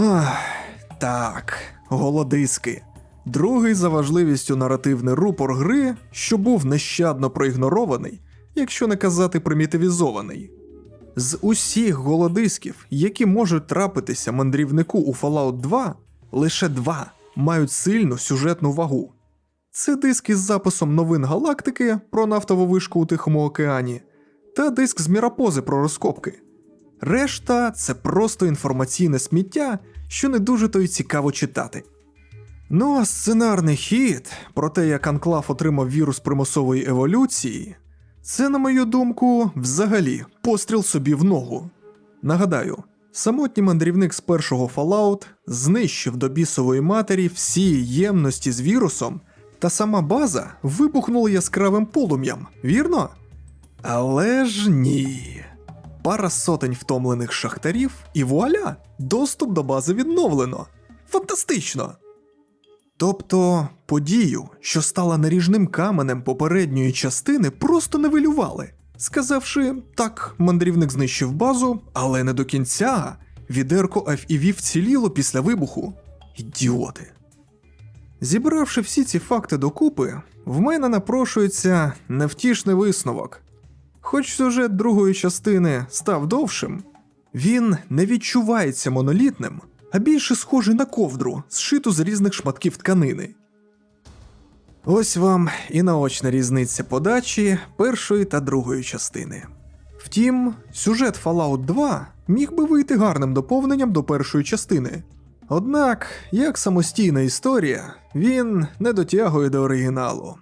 Ах, так, голодиски. Другий за важливістю наративний рупор гри, що був нещадно проігнорований, якщо не казати примітивізований. З усіх голодисків, які можуть трапитися мандрівнику у Fallout 2, лише два мають сильну сюжетну вагу. Це диск із записом новин галактики про нафтову вишку у Тихому океані та диск з мірапози про розкопки. Решта це просто інформаційне сміття, що не дуже то й цікаво читати. Ну а сценарний хід про те, як Анклав отримав вірус примусової еволюції, це, на мою думку, взагалі постріл собі в ногу. Нагадаю, самотній мандрівник з першого Fallout знищив до бісової матері всі ємності з вірусом, та сама база вибухнула яскравим полум'ям, вірно? Але ж ні. Пара сотень втомлених шахтарів, і вуаля! Доступ до бази відновлено. Фантастично! Тобто подію, що стала наріжним каменем попередньої частини, просто нивелювали, сказавши так, мандрівник знищив базу, але не до кінця. Відерко FEV вціліло після вибуху. Ідіоти. Зібравши всі ці факти докупи, в мене напрошується невтішний висновок. Хоч сюжет другої частини став довшим, він не відчувається монолітним, а більше схожий на ковдру, зшиту з різних шматків тканини. Ось вам і наочна різниця подачі першої та другої частини. Втім, сюжет Fallout 2 міг би вийти гарним доповненням до першої частини. Однак, як самостійна історія, він не дотягує до оригіналу.